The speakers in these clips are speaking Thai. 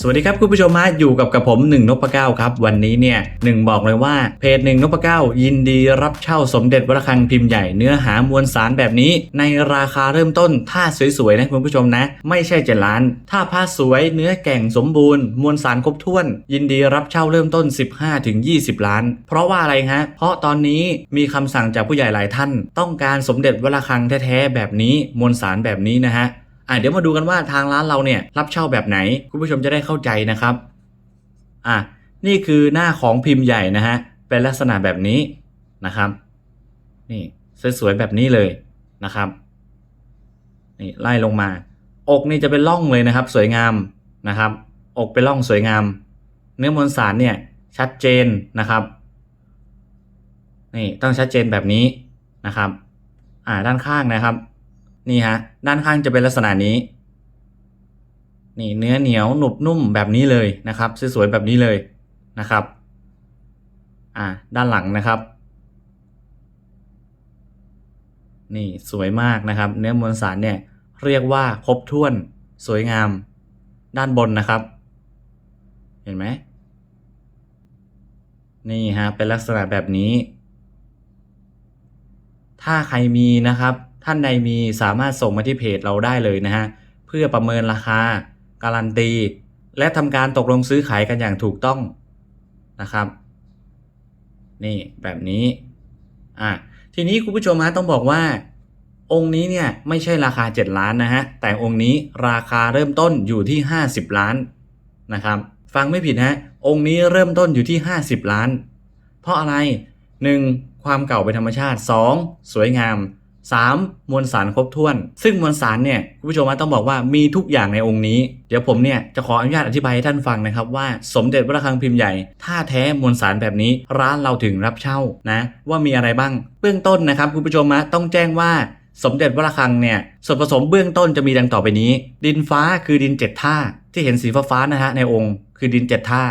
สวัสดีครับคุณผู้ชมฮะอยู่กับกับผมหนึ่งนพเก้าครับ วันนี้เนี่ยหนึ่งบอกเลยว่าเพจหนึ่งนพเก้ายินดีรับเช่าสมเด็จวรคังพิมพ์ใหญ่เนื้อหามวลสารแบบนี้ ในราคาเริ่มต้นถ้าสวยๆนะคุณผู้ชมนะ ไม่ใช่เจ็ดล้าน ถ้าผ้าสวยเนื้อแก่งสมบูรณ์ มวลสารครบถ้วน ยินดีรับเช่าเริ่มต้น 15ถึง20 ล้าน เพราะว่าอะไรฮะเพราะตอนนี้มีคำสั่งจากผู้ใหญ่หลายท่าน ต้องการสมเด็จวรคังแท้ๆแบบนี้มวลสารแบบนี้นะฮะ อะเดี๋ยวมาดูกันว่าทางร้านเราเนี่ยรับเช่าแบบไหน คุณผู้ชมจะได้เข้าใจนะครับอะนี่คือหน้าของพิมพ์ใหญ่นะฮะเป็นลักษณะแบบนี้นะครับ นี่สวยๆแบบนี้เลยนะครับนี่ไล่ลงมา อกนี่จะเป็นร่องเลยนะครับ สวยงามนะครับ อกเป็นร่องสวยงาม เนื้อมวลสารเนี่ยชัดเจนนะครับนี่ต้องชัดเจนแบบนี้นะครับ อ่าด้านข้างนะครับ นี่ฮะด้านข้างจะเป็นลักษณะนี้ นี่เนื้อเหนียวหนุบนุ่มแบบนี้เลยนะครับสวยๆแบบนี้เลยนะครับอ่าด้านหลังนะครับ นี่สวยมากนะครับ เนื้อมวลสารเนี่ยเรียกว่าครบถ้วนสวยงาม ด้านบนนะครับ เห็นไหมนี่ฮะเป็นลักษณะแบบนี้ ถ้าใครมีนะครับ ท่านใดมีสามารถส่งมาที่เพจเราได้เลยนะฮะ เพื่อประเมินราคา การันตี และทำการตกลงซื้อขายกันอย่างถูกต้องนะครับ นี่แบบนี้อะทีนี้คุณผู้ชมฮะต้องบอกว่า องค์นี้เนี่ยไม่ใช่ราคา 7 ล้านนะฮะ แต่องค์นี้ราคาเริ่มต้นอยู่ที่ 50 ล้านนะครับ ฟังไม่ผิดฮะองค์นี้เริ่มต้นอยู่ที่ 50 ล้าน เพราะอะไร 1. ความเก่าเป็นธรรมชาติ 2. สวยงาม 3. มวลสารครบถ้วน ซึ่งมวลสารเนี่ยคุณผู้ชมต้องบอกว่ามีทุกอย่างในองค์นี้ เดี๋ยวผมเนี่ยจะขออนุญาตอธิบายให้ท่านฟังนะครับว่าสมเด็จพระคังพิมพ์ใหญ่ ถ้าแท้มวลสารแบบนี้ร้านเราถึงรับเช่านะว่ามีอะไรบ้าง เบื้องต้นนะครับคุณผู้ชมต้องแจ้งว่าสมเด็จพระคังเนี่ยส่วนผสมเบื้องต้นจะมีดังต่อไปนี้ ดินฟ้าคือดินเจ็ดท่าที่เห็นสีฟ้าๆนะฮะในองค์ คือดินเจ็ดท่า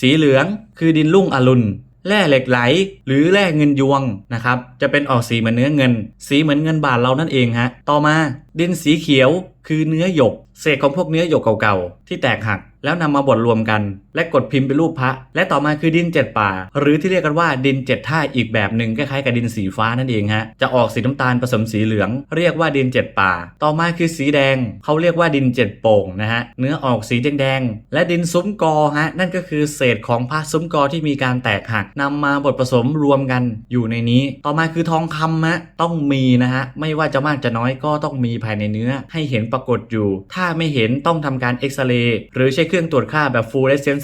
สีเหลืองคือดินลุ่งอรุณ แร่เหล็กไหล หรือแร่เงินยวงนะครับ จะเป็นออกสีเหมือนเนื้อเงิน สีเหมือนเงินบาทเรานั่นเองฮะ ต่อมาดินสีเขียวคือเนื้อหยก เศษของพวกเนื้อหยกเก่าๆที่แตกหักแล้วนำมาบดรวมกัน และกดพิมพ์เป็นรูปพระ และต่อมาคือดินเจ็ดป่า หรือที่เรียกกันว่าดินเจ็ดท่าอีกแบบหนึ่งคล้ายๆกับดินสีฟ้านั่นเองฮะจะออกสีน้ำตาลผสมสีเหลือง เรียกว่าดินเจ็ดป่า ต่อมาคือสีแดงเขาเรียกว่าดินเจ็ดโป่งนะฮะเนื้อออกสีแดงๆและดินซุ้มกอฮะนั่นก็คือเศษของพระซุ้มกอที่มีการแตกหักนำมาบดผสมรวมกันอยู่ในนี้ ต่อมาคือทองคำฮะต้องมีนะฮะไม่ว่าจะมากจะน้อยก็ต้องมีภายในเนื้อ ให้เห็นปรากฏอยู่ ถ้าไม่เห็นต้องทำการเอ็กซเรย์หรือใช้เครื่องตรวจค่าแบบ fluorescence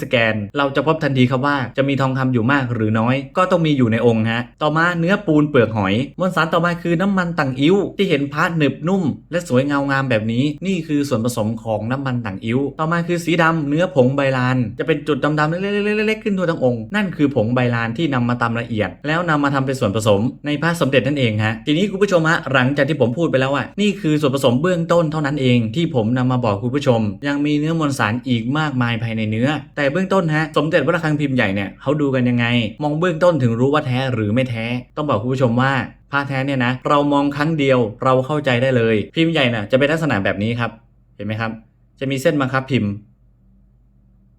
scan เเราจะพบทันทีครับว่าจะมีทองคำอยู่มากหรือน้อย ก็ต้องมีอยู่ในองค์ฮะต่อมาเนื้อปูนเปลือกหอยมวลสารต่อมาคือน้ำมันต่างอิ้วที่เห็นพาร์ทหนึบนุ่ม และสวยเงางามแบบนี้ นี่คือส่วนผสมของน้ำมันต่างอิ้วต่อมาคือสีดำเนื้อผงใบลาน จะเป็นจุดดำๆเล็กๆๆๆขึ้นทั่วทั้งองค์นั่นคือผงใบลานที่นำมาตำละเอียด แล้วนำมาทำเป็นส่วนผสมในพระสมเด็จนั่นเองฮะทีนี้คุณผู้ชมฮะหลังจากที่ผมพูดไปแล้วว่านี่คือส่วนผสมเบื้องต้นเท่านั้นเอง ที่ผมนำมาบอกคุณผู้ชม ยังมีเนื้อมวลสารอีกมากมายภายในเนื้อ แต่เบื้องต้นฮะสมเด็จพระระฆังพิมพ์ใหญ่เนี่ยเขาดูกันยังไง มองเบื้องต้นถึงรู้ว่าแท้หรือไม่แท้ ต้องบอกคุณผู้ชมว่าผ้าแท้เนี่ยนะเรามองครั้งเดียวเราเข้าใจได้เลย พิมพ์ใหญ่น่ะจะเป็นลักษณะแบบนี้ครับเห็นไหมครับ จะมีเส้นบังคับพิมพ์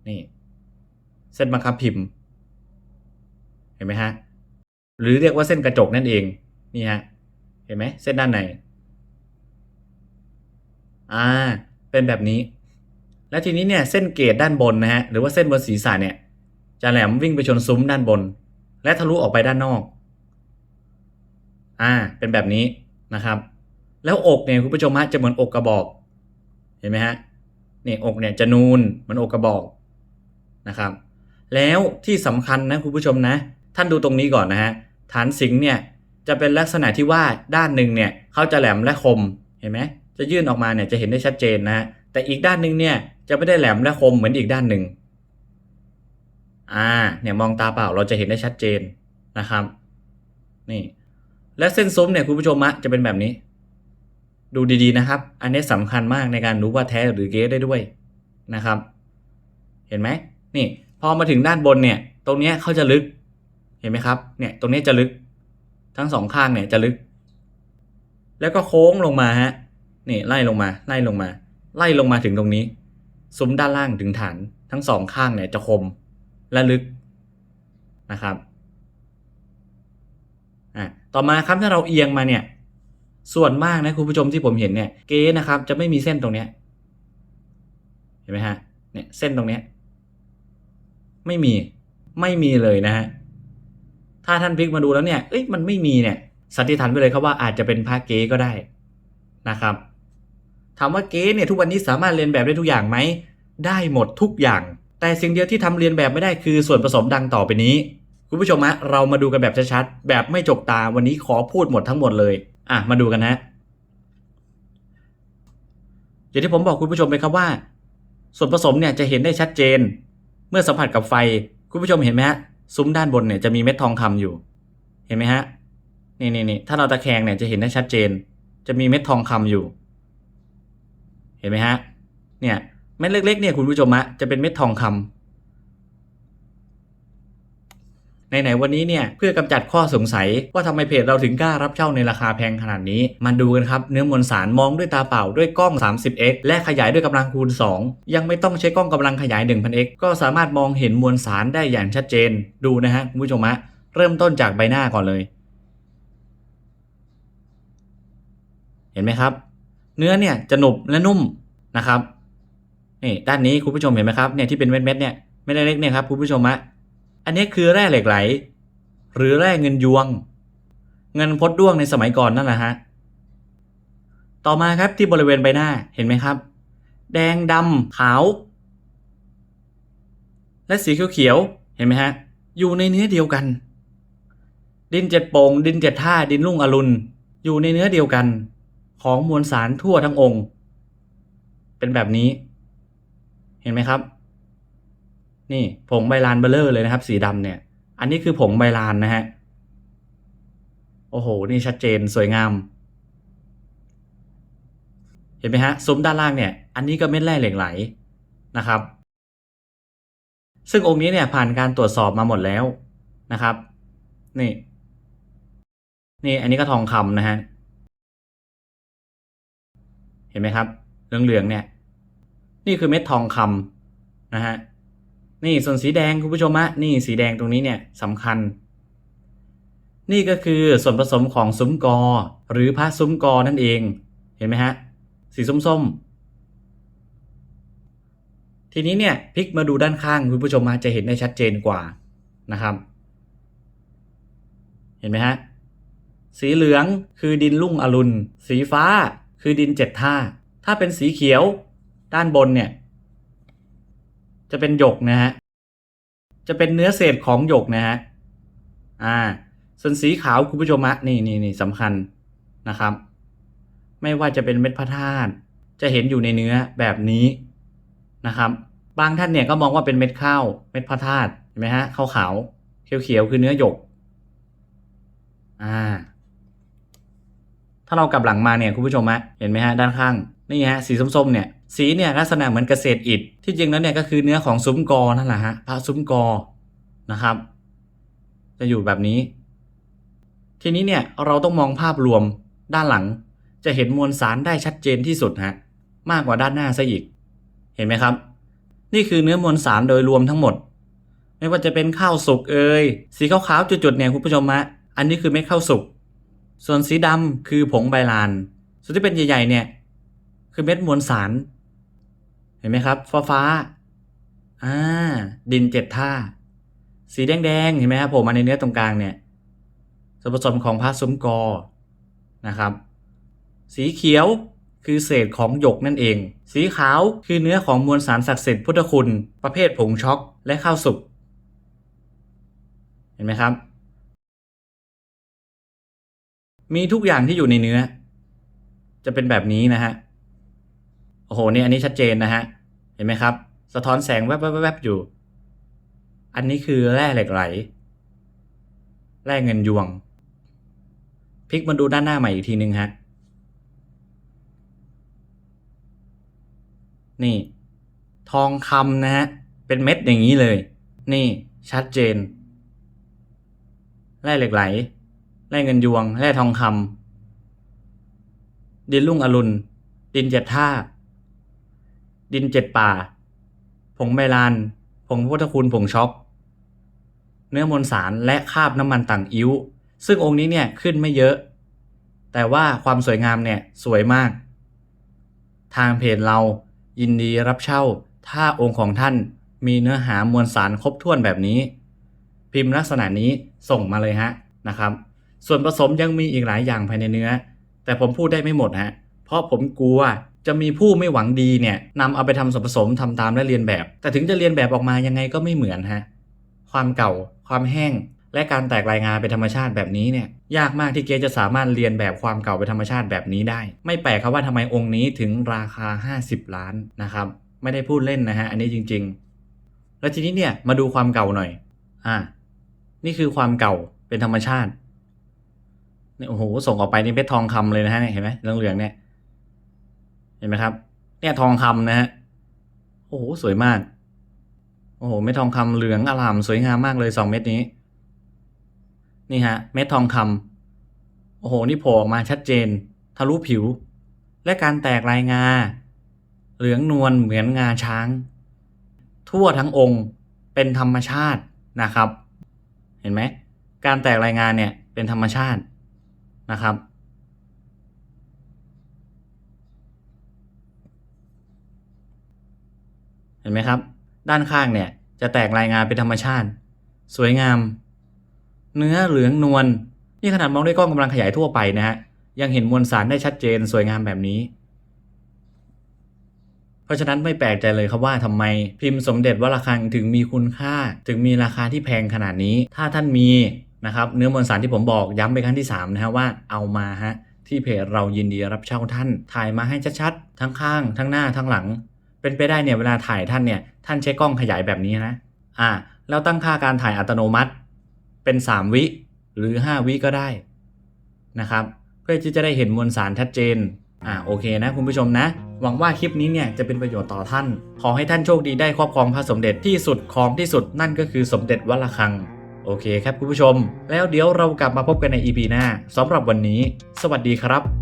นี่เส้นบังคับพิมพ์ เห็นไหมฮะหรือเรียกว่าเส้นกระจกนั่นเองนี่ฮะเห็นไหมเส้นด้านในอ่าเป็นแบบนี้ และทีนี้เนี่ยเส้นเกตด้านบนนะฮะหรือว่าเส้นบนศีรษะเนี่ยจะแหลมวิ่งไปชนซุ้มด้านบน และทะลุออกไปด้านนอก อ่า เป็นแบบนี้นะครับ แล้วอกเนี่ยคุณผู้ชมฮะจะเหมือนอกกระบอก เห็นไหมฮะเนี่ยอกเนี่ยจะนูนเหมือนอกกระบอกนะครับ แล้วที่สำคัญนะคุณผู้ชมนะ ท่านดูตรงนี้ก่อนนะฮะฐานสิงเนี่ยจะเป็นลักษณะที่ว่าด้านหนึ่งเนี่ยเขาจะแหลมและคมเห็นไหมจะยื่นออกมาเนี่ยจะเห็นได้ชัดเจนนะฮะ แต่อีกด้านหนึ่งเนี่ยจะไม่ได้แหลมและคมเหมือนอีกด้านหนึ่งอ่าเนี่ยมองตาเปล่าเราจะเห็นได้ชัดเจนนะครับนี่และเส้นซุ้มเนี่ยคุณผู้ชมะจะเป็นแบบนี้ ดูดีๆนะครับ อันนี้สำคัญมากในการรู้ว่าแท้หรือเก๊ได้ด้วยนะครับ เห็นไหมนี่พอมาถึงด้านบนเนี่ย ตรงเนี้ยเขาจะลึกเห็นไหมครับเนี่ยตรงนี้จะลึกทั้งสองข้างเนี่ยจะลึก แล้วก็โค้งลงมาฮะนี่ไล่ลงมาไล่ลงมา ไล่ลงมาถึงตรงนี้ ซุ้มด้านล่างถึงฐานทั้งสองข้างเนี่ยจะคมและลึกนะครับอะต่อมาครับถ้าเราเอียงมาเนี่ยส่วนมากนะคุณผู้ชมที่ผมเห็นเนี่ยเก๊นะครับ จะไม่มีเส้นตรงเนี้ยเห็นไหมฮะเนี่ยเส้นตรงเนี้ยไม่มีไม่มีเลยนะฮะถ้าท่านพลิกมาดูแล้วเนี่ยเอ้ยมันไม่มีเนี่ยสันนิษฐานไปเลยครับว่าอาจจะเป็นพระเก๊ก็ได้นะครับ ถามว่าเก๊เนี่ยทุกวันนี้สามารถเรียนแบบได้ทุกอย่างไหม ได้หมดทุกอย่าง แต่สิ่งเดียวที่ทำเรียนแบบไม่ได้คือส่วนผสมดังต่อไปนี้ คุณผู้ชมฮะเรามาดูกันแบบชัดๆ แบบไม่จกตาวันนี้ขอพูดหมดทั้งหมดเลย อะมาดูกันนะ อย่างที่ผมบอกคุณผู้ชมไปครับว่า ส่วนผสมเนี่ยจะเห็นได้ชัดเจน เมื่อสัมผัสกับไฟ คุณผู้ชมเห็นไหมฮะซุ้มด้านบนเนี่ยจะมีเม็ดทองคำอยู่ เห็นไหมฮะนี่นี่นี่ถ้าเราตะแคงเนี่ยจะเห็นได้ชัดเจน จะมีเม็ดทองคำอยู่ เห็นไหมฮะ เนี่ยเม็ดเล็กๆเนี่ยคุณผู้ชมฮะจะเป็นเม็ดทองคำไหนวันนี้เนี่ยเพื่อกำจัดข้อสงสัยว่าทำไมเพจเราถึงกล้ารับเช่าในราคาแพงขนาดนี้ มาดูกันครับ เนื้อมวลสารมองด้วยตาเปล่าด้วยกล้อง 30x และขยายด้วยกำลังคูณ 2 ยังไม่ต้องใช้กล้องกำลังขยาย 1000x ก็สามารถมองเห็นมวลสารได้อย่างชัดเจน ดูนะฮะคุณผู้ชมฮะเริ่มต้นจากใบหน้าก่อนเลย เห็นไหมครับ เนื้อเนี่ยจะหนุบและนุ่มนะครับนี่ด้านนี้คุณผู้ชมเห็นไหมครับเนี่ยที่เป็นเม็ดๆเนี่ยเม็ดเล็กเนี่ยครับคุณผู้ชมฮะอันนี้คือแร่เหล็กไหล หรือแร่เงินยวง เงินพดด้วงในสมัยก่อนนั่นแหละฮะต่อมาครับที่บริเวณใบหน้าเห็นไหมครับ แดงดำขาว และสีเขียวๆเห็นไหมฮะอยู่ในเนื้อเดียวกัน ดินเจ็ดโป่งดินเจ็ดท่าดินลุ่งอรุณอยู่ในเนื้อเดียวกัน ของมวลสารทั่วทั้งองค์ เป็นแบบนี้ เห็นไหมครับ นี่ผงใบลานเบลเลอร์เลยนะครับ สีดำเนี่ย อันนี้คือผงใบลานนะฮะ โอ้โห นี่ชัดเจนสวยงาม เห็นไหมฮะซุ้มด้านล่างเนี่ย อันนี้ก็เม็ดแร่เหล็กไหลนะครับ ซึ่งองค์นี้เนี่ยผ่านการตรวจสอบมาหมดแล้วนะครับ นี่ นี่อันนี้ก็ทองคำนะฮะ เห็นไหมครับเหลืองๆเนี่ย นี่คือเม็ดทองคำนะฮะนี่ส่วนสีแดงคุณผู้ชมฮะนี่สีแดงตรงนี้เนี่ยสำคัญ นี่ก็คือส่วนผสมของซุ้มกอ หรือพระซุ้มกอนั่นเองเห็นไหมฮะสีส้มๆ ทีนี้เนี่ยพลิกมาดูด้านข้างคุณผู้ชมมาจะเห็นได้ชัดเจนกว่านะครับ เห็นไหมฮะสีเหลืองคือดินลุ่งอรุณ สีฟ้า คือดินเจ็ดท่า ถ้าเป็นสีเขียวด้านบนเนี่ย จะเป็นหยกนะฮะ จะเป็นเนื้อเศษของหยกนะฮะ อ่า ส่วนสีขาวคุณผู้ชมฮะนี่นี่นี่สำคัญนะครับ ไม่ว่าจะเป็นเม็ดพระธาตุจะเห็นอยู่ในเนื้อแบบนี้นะครับ บางท่านเนี่ยก็มองว่าเป็นเม็ดข้าวเม็ดพระธาตุเห็นไหมฮะขาวขาวเขียวเขียวคือเนื้อหยก อ่า ถ้าเรากลับหลังมาเนี่ยคุณผู้ชมฮะเห็นไหมฮะด้านข้างนี่ฮะสีส้มๆเนี่ยสีเนี่ยลักษณะเหมือนเกษตรอิฐที่จริงแล้วเนี่ยก็คือเนื้อของซุ้มกอนั่นแหละฮะพระซุ้มกอนะครับ จะอยู่แบบนี้ ทีนี้เนี่ยเราต้องมองภาพรวมด้านหลัง จะเห็นมวลสารได้ชัดเจนที่สุดฮะมากกว่าด้านหน้าซะอีก เห็นไหมครับ นี่คือเนื้อมวลสารโดยรวมทั้งหมด ไม่ว่าจะเป็นข้าวสุกเอยสีขาวๆจุดๆเนี่ยคุณผู้ชมฮะอันนี้คือเม็ดข้าวสุก ส่วนสีดำคือผงใบลาน ส่วนที่เป็นใหญ่ๆเนี่ย คือเม็ดมวลสาร เห็นไหมครับ ฟ้าฟ้าอ่าดินเจ็ดท่า สีแดงๆเห็นไหมครับผมมาในเนื้อตรงกลางเนี่ยส่วนผสมของพระซุ้มกอนะครับ สีเขียวคือเศษของหยกนั่นเอง สีขาวคือเนื้อของมวลสารศักดิ์สิทธิ์พุทธคุณ ประเภทผงช็อกและข้าวสุก เห็นไหมครับ มีทุกอย่างที่อยู่ในเนื้อ จะเป็นแบบนี้นะฮะ โอ้โหนี่อันนี้ชัดเจนนะฮะ เห็นไหมครับ สะท้อนแสงแวบๆๆอยู่ อันนี้คือแร่เหล็กไหล แร่เงินยวง พลิกมาดูด้านหน้าใหม่อีกทีนึงฮะ นี่ ทองคำนะฮะ เป็นเม็ดอย่างนี้เลย นี่ชัดเจน แร่เหล็กไหล แร่เงินยวง แร่ทองคำดินลุ่งอรุณ ดินเจ็ดท่า ดินเจ็ดป่า ผงใบลาน ผงพุทธคุณ ผงช็อก เนื้อมวลสาร และคาบน้ำมันต่างอิ้ว ซึ่งองค์นี้เนี่ยขึ้นไม่เยอะ แต่ว่าความสวยงามเนี่ยสวยมาก ทางเพจเรายินดีรับเช่า ถ้าองค์ของท่านมีเนื้อหามวลสารครบถ้วนแบบนี้ พิมพ์ลักษณะนี้ส่งมาเลยฮะนะครับ ส่วนผสมยังมีอีกหลายอย่างภายในเนื้อ แต่ผมพูดได้ไม่หมดฮะ เพราะผมกลัวจะมีผู้ไม่หวังดีเนี่ยนำเอาไปทำส่วนผสมทำตามและเรียนแบบ แต่ถึงจะเรียนแบบออกมายังไงก็ไม่เหมือนฮะ ความเก่า ความแห้ง และการแตกรายงานเป็นธรรมชาติแบบนี้เนี่ย ยากมากที่เกจะสามารถเรียนแบบความเก่าเป็นธรรมชาติแบบนี้ได้ ไม่แปลกครับว่าทำไมองค์นี้ถึงราคา 50 ล้านนะครับ ไม่ได้พูดเล่นนะฮะ อันนี้จริง ๆ แล้วทีนี้เนี่ยมาดูความเก่าหน่อย อ่า นี่คือความเก่าเป็นธรรมชาติ เนี่ยโอ้โหส่งออกไปนี่เพชรทองคำเลยนะฮะเนี่ยเห็นไหมเหลืองเนี่ย เห็นไหมครับ เนี่ยทองคำนะฮะโอ้โหสวยมาก โอ้โหเม็ดทองคำเหลืองอลามสวยงามมากเลยสองเม็ดนี้ นี่ฮะ เม็ดทองคำโอ้โหนี่โผล่ออกมาชัดเจน ทะลุผิว และการแตกลายงา เหลืองนวลเหมือนงาช้าง ทั่วทั้งองค์เป็นธรรมชาตินะครับ เห็นไหมการแตกรายงานเนี่ยเป็นธรรมชาติ นะครับ เห็นไหมครับ ด้านข้างเนี่ยจะแตกรายงานเป็นธรรมชาติ สวยงาม เนื้อเหลืองนวลนี่ขนาดมองด้วยกล้องกำลังขยายทั่วไปนะฮะยังเห็นมวลสารได้ชัดเจนสวยงามแบบนี้ เพราะฉะนั้นไม่แปลกใจเลยครับว่าทำไมพิมพ์สมเด็จวัดระฆังถึงมีคุณค่า ถึงมีราคาที่แพงขนาดนี้ ถ้าท่านมี นะครับเนื้อมวลสารที่ผมบอกย้ำไปครั้งที่3นะฮะว่าเอามาฮะที่เพจเรายินดีรับเช่าท่าน ถ่ายมาให้ชัดๆทั้งข้าง ทั้งหน้าทั้งหลัง เป็นไปได้เนี่ยเวลาถ่ายท่านเนี่ยท่านใช้กล้องขยายแบบนี้นะอ่าแล้วตั้งค่าการถ่ายอัตโนมัติ เป็น 3 วิหรือ 5 วิก็ได้นะครับเพื่อที่จะได้เห็นมวลสารชัดเจนอ่าโอเคนะคุณผู้ชมนะหวังว่าคลิปนี้เนี่ยจะเป็นประโยชน์ต่อท่าน ขอให้ท่านโชคดีได้ครอบครองพระสมเด็จที่สุดของที่สุดนั่นก็คือสมเด็จวัดระฆัง โอเคครับคุณผู้ชม แล้วเดี๋ยวเรากลับมาพบกันใน EP หน้าสำหรับวันนี้ สวัสดีครับ